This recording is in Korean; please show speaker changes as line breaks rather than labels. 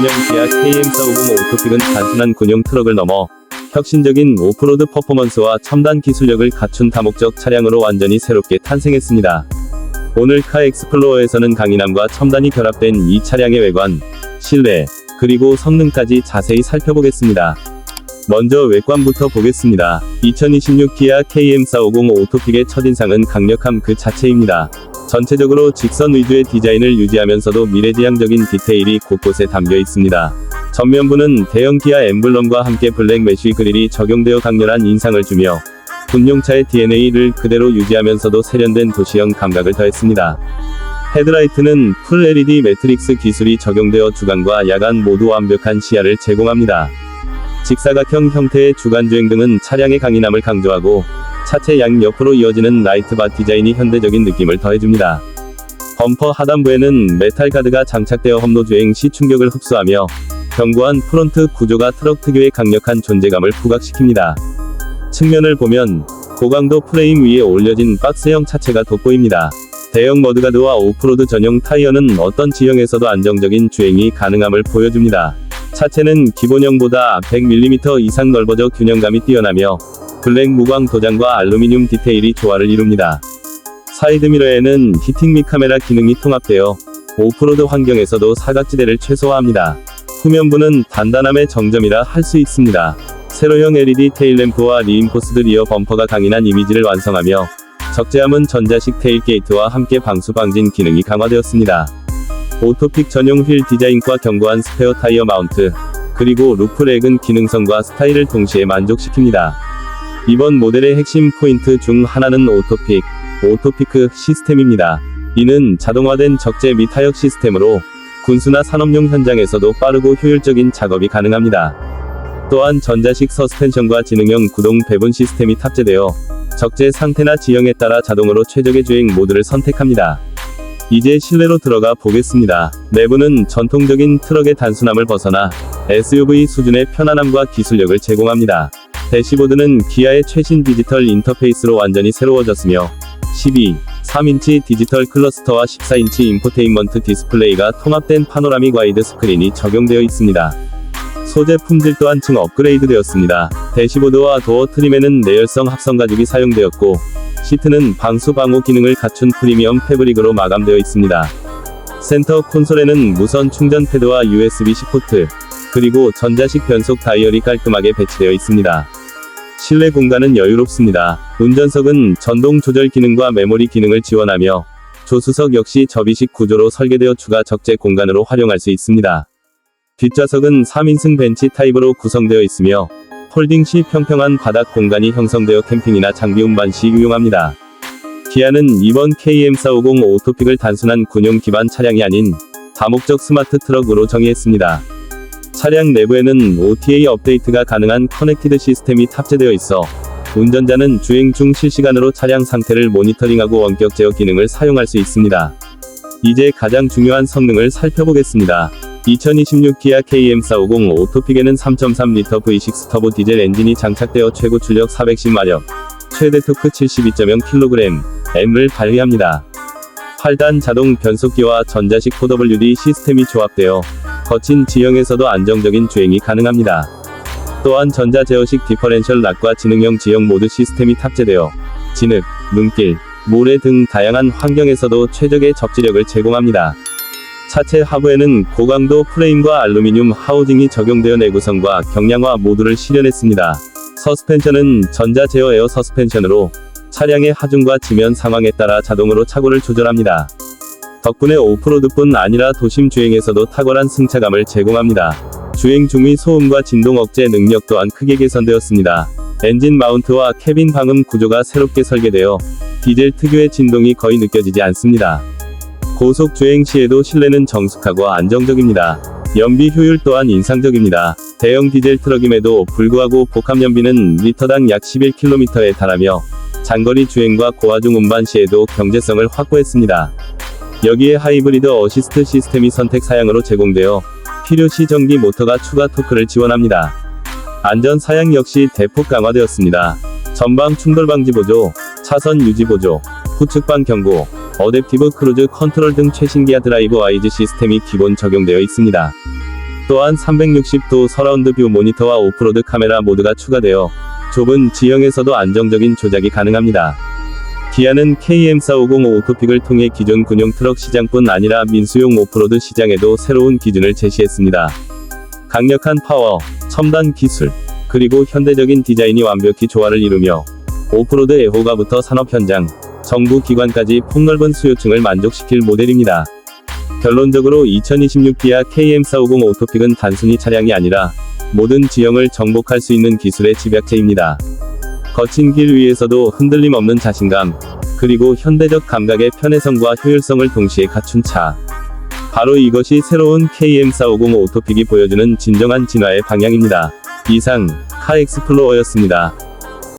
9년형 기아 KM450 오토픽은 단순한 군용 트럭을 넘어 혁신적인 오프로드 퍼포먼스와 첨단 기술력을 갖춘 다목적 차량으로 완전히 새롭게 탄생했습니다. 오늘 카 엑스플로어에서는 강인함과 첨단이 결합된 이 차량의 외관, 실내, 그리고 성능까지 자세히 살펴보겠습니다. 먼저 외관부터 보겠습니다. 2026 기아 KM450 오토픽의 첫인상은 강력함 그 자체입니다. 전체적으로 직선 위주의 디자인을 유지하면서도 미래지향적인 디테일이 곳곳에 담겨 있습니다. 전면부는 대형 기아 엠블럼과 함께 블랙 메쉬 그릴이 적용되어 강렬한 인상을 주며 군용차의 DNA를 그대로 유지하면서도 세련된 도시형 감각을 더했습니다. 헤드라이트는 풀 LED 매트릭스 기술이 적용되어 주간과 야간 모두 완벽한 시야를 제공합니다. 직사각형 형태의 주간 주행 등은 차량의 강인함을 강조하고 차체 양 옆으로 이어지는 라이트바 디자인이 현대적인 느낌을 더해줍니다. 범퍼 하단부에는 메탈 가드가 장착되어 험로 주행 시 충격을 흡수하며 견고한 프론트 구조가 트럭 특유의 강력한 존재감을 부각시킵니다. 측면을 보면 고강도 프레임 위에 올려진 박스형 차체가 돋보입니다. 대형 머드가드와 오프로드 전용 타이어는 어떤 지형에서도 안정적인 주행이 가능함을 보여줍니다. 차체는 기본형보다 100mm 이상 넓어져 균형감이 뛰어나며 블랙 무광 도장과 알루미늄 디테일이 조화를 이룹니다. 사이드미러에는 히팅 및 카메라 기능이 통합되어 오프로드 환경에서도 사각지대를 최소화합니다. 후면부는 단단함의 정점이라 할 수 있습니다. 세로형 LED 테일램프와 리인포스드 리어 범퍼가 강인한 이미지를 완성하며 적재함은 전자식 테일 게이트와 함께 방수 방진 기능이 강화되었습니다. 오토픽 전용 휠 디자인과 견고한 스페어 타이어 마운트, 그리고 루프렉은 기능성과 스타일을 동시에 만족시킵니다. 이번 모델의 핵심 포인트 중 하나는 오토픽, 오토피크 시스템입니다. 이는 자동화된 적재 및 타격 시스템으로 군수나 산업용 현장에서도 빠르고 효율적인 작업이 가능합니다. 또한 전자식 서스펜션과 지능형 구동 배분 시스템이 탑재되어 적재 상태나 지형에 따라 자동으로 최적의 주행 모드를 선택합니다. 이제 실내로 들어가 보겠습니다. 내부는 전통적인 트럭의 단순함을 벗어나 SUV 수준의 편안함과 기술력을 제공합니다. 대시보드는 기아의 최신 디지털 인터페이스로 완전히 새로워졌으며 12, 3인치 디지털 클러스터와 14인치 인포테인먼트 디스플레이가 통합된 파노라믹 와이드 스크린이 적용되어 있습니다. 소재 품질 또한 층 업그레이드 되었습니다. 대시보드와 도어 트림에는 내열성 합성 가죽이 사용되었고, 시트는 방수 방호 기능을 갖춘 프리미엄 패브릭으로 마감되어 있습니다. 센터 콘솔에는 무선 충전 패드와 USB-C 포트, 그리고 전자식 변속 다이얼이 깔끔하게 배치되어 있습니다. 실내 공간은 여유롭습니다. 운전석은 전동 조절 기능과 메모리 기능을 지원하며 조수석 역시 접이식 구조로 설계되어 추가 적재 공간으로 활용할 수 있습니다. 뒷좌석은 3인승 벤치 타입으로 구성되어 있으며 폴딩 시 평평한 바닥 공간이 형성되어 캠핑이나 장비 운반 시 유용합니다. 기아는 이번 KM450 오토픽을 단순한 군용 기반 차량이 아닌 다목적 스마트 트럭으로 정의했습니다. 차량 내부에는 OTA 업데이트가 가능한 커넥티드 시스템이 탑재되어 있어 운전자는 주행 중 실시간으로 차량 상태를 모니터링하고 원격 제어 기능을 사용할 수 있습니다. 이제 가장 중요한 성능을 살펴보겠습니다. 2026 기아 KM450 오토픽에는 3.3L V6 터보 디젤 엔진이 장착되어 최고 출력 410마력, 최대 토크 72.0kg, M을 발휘합니다. 8단 자동 변속기와 전자식 4WD 시스템이 조합되어 거친 지형에서도 안정적인 주행이 가능합니다. 또한 전자 제어식 디퍼렌셜 락과 지능형 지형 모드 시스템이 탑재되어 진흙, 눈길, 모래 등 다양한 환경에서도 최적의 접지력을 제공합니다. 차체 하부에는 고강도 프레임과 알루미늄 하우징이 적용되어 내구성과 경량화 모두를 실현했습니다. 서스펜션은 전자 제어 에어 서스펜션으로 차량의 하중과 지면 상황에 따라 자동으로 차고를 조절합니다. 덕분에 오프로드뿐 아니라 도심 주행에서도 탁월한 승차감을 제공합니다. 주행 중의 소음과 진동 억제 능력 또한 크게 개선되었습니다. 엔진 마운트와 캐빈 방음 구조가 새롭게 설계되어 디젤 특유의 진동이 거의 느껴지지 않습니다. 고속 주행 시에도 실내는 정숙하고 안정적입니다. 연비 효율 또한 인상적입니다. 대형 디젤 트럭임에도 불구하고 복합 연비는 리터당 약 11km에 달하며 장거리 주행과 고하중 운반 시에도 경제성을 확보했습니다. 여기에 하이브리드 어시스트 시스템이 선택 사양으로 제공되어 필요시 전기 모터가 추가 토크를 지원합니다. 안전 사양 역시 대폭 강화되었습니다. 전방 충돌 방지 보조, 차선 유지 보조, 후측방 경고, 어댑티브 크루즈 컨트롤 등 최신 기아 드라이브 와이즈 시스템이 기본 적용되어 있습니다. 또한 360도 서라운드 뷰 모니터와 오프로드 카메라 모드가 추가되어 좁은 지형에서도 안정적인 조작이 가능합니다. 기아는 KM450 오토픽을 통해 기존 군용 트럭 시장뿐 아니라 민수용 오프로드 시장에도 새로운 기준을 제시했습니다. 강력한 파워, 첨단 기술, 그리고 현대적인 디자인이 완벽히 조화를 이루며 오프로드 애호가부터 산업 현장, 정부 기관까지 폭넓은 수요층을 만족시킬 모델입니다. 결론적으로 2026 기아 KM450 오토픽은 단순히 차량이 아니라 모든 지형을 정복할 수 있는 기술의 집약체입니다. 거친 길 위에서도 흔들림 없는 자신감, 그리고 현대적 감각의 편해성과 효율성을 동시에 갖춘 차. 바로 이것이 새로운 KM450 오토픽이 보여주는 진정한 진화의 방향입니다. 이상, 카 엑스플로어였습니다.